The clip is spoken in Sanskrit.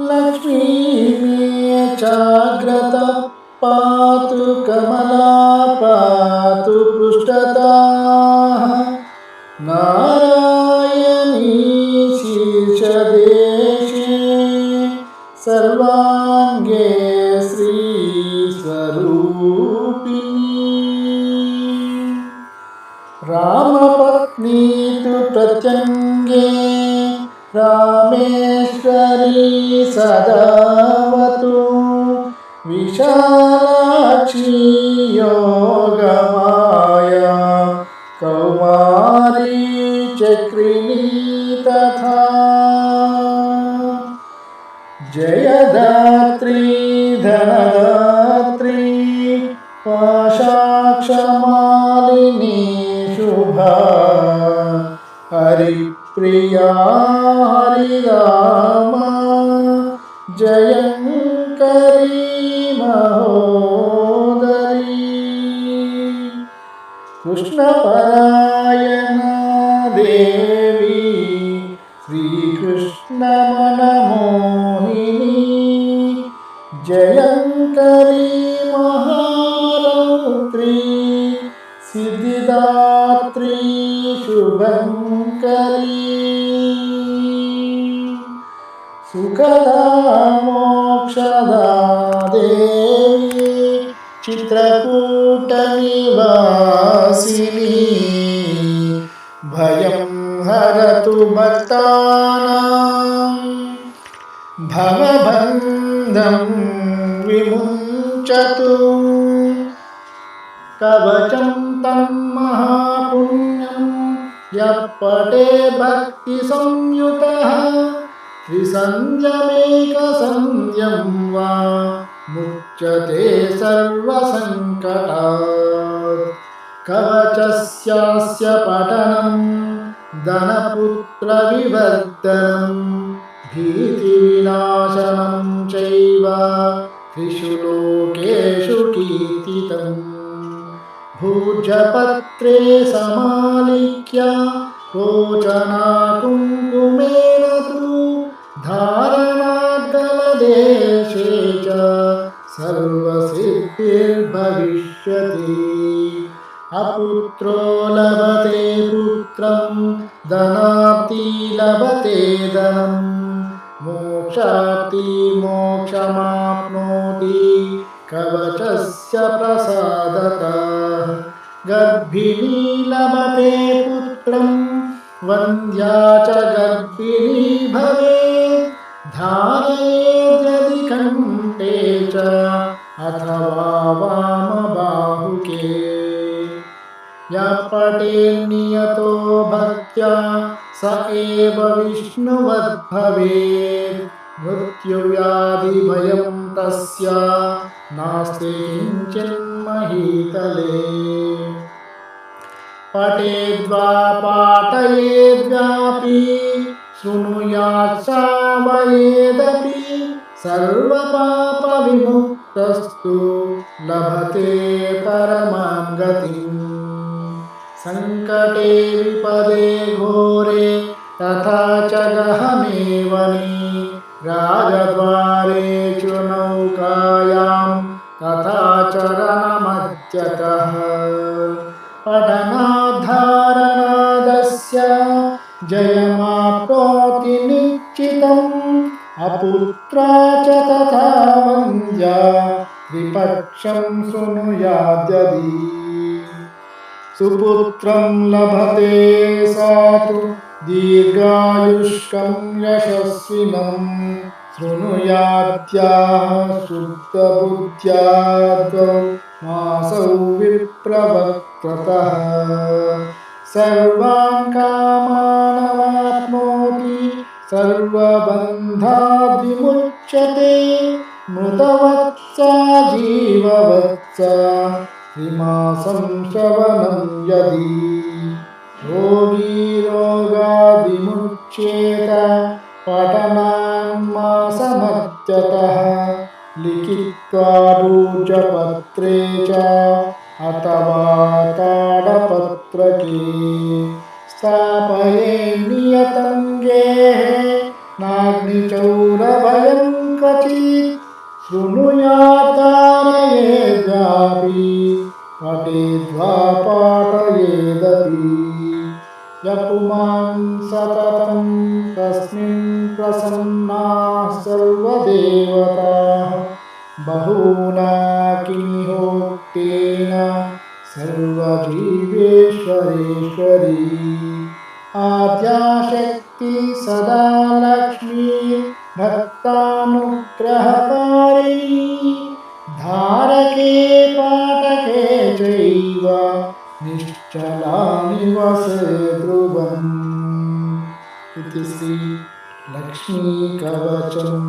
लक्ष्मी मे चाग्रत पातु कमला पातु पृष्ठताः। नारायणी शीर्षदेशे सर्वाङ्गे श्रीस्वरूपिणी। रामपत्नी तु प्रत्यङ्गे रामेश्वरी सदावतु विशालाक्षी योगमाया। कौमारी चक्रिणी तथा जयदात्री धनदात्री पाशाक्षमालिनी शुभा। हरिप्रिया हरिरामा जयङ्करी महोदरी। कृष्णपरायणा देवी शुभङ्करी सुखदा मोक्षदा देवी चित्रकूटनिवासिनी। भयं हरतु भक्तानां। भवबन्धं विमुञ्चतु। कवचं तन्महापुण्यं यः पटे भक्तिसंयुतः त्रिसन्ध्यमेकसन्ध्यं वा मुच्यते सर्वसङ्कटात्। कवचस्यास्य पठनं धनपुत्रविवर्धनं भीतिविनाशनं चैव त्रिषु लोकेषु कीर्तितम्। भूजपत्रे समालिख्य रोचनाकुङ्कुमेन तु धारणागलदेशे च सर्वसिद्धिर्भविष्यति। अपुत्रो लभते पुत्रं धनाप्ति लभते धनं। मोक्षाप्ति मोक्षमाप्नोति कवचस्य प्रसादतः गर्भिणी लभते पुत्रं वन्द्या च गर्भिणी भवेत् कण्ठे च अथवा वामबाहुके। यः पठेन्नियतो भक्त्या स एव विष्णुवद्भवेत्। मृत्युव्याधिभयं तस्य नास्ति किञ्चिन्महीतले पठेद्वा पाठयेद्वापि शृणुयात् श्रावयेदपि सर्वपापविमुक्तस्तु लभते परमां गतिम् सङ्कटे विपदे घोरे तथा च गहने वने राजद्वारे जयमाप्नोति निश्चितम् अपुत्रा च तथा वन्द्या विपक्षं शृणुयाद्यदि सुपुत्रं लभते सा तु दीर्घायुष्कं यशस्विनं शृणुयाद्याः शुद्धबुद्ध्या द्वौ मासौ विप्रवक्त्रतः सर्वान् कामानवाप्नोति सर्वबन्धाद्विमुच्यते मृतवत्सा जीववत्सा त्रिमासं श्रवणं यदि रोगी रोगादिमुच्येत पठनान्मासमत्यतः लिखित्वा रूजपत्रे च अथवा ताडपत्रके स्थापये नियतं गेः नाग्निचौरभयं शृणुयातारयेद्वापि पठेद्वा पाठयेदपि। यपुमान् सततं तस्मिन् प्रसन्नाः सर्वदेवताः सर्वजीवेश्वरेश्वरी आद्याशक्ति सदा लक्ष्मी भक्तानुग्रहकारिणी धारके पाठके चैव निश्चलानि वसे ध्रुवम् इति श्री लक्ष्मीकवचम्।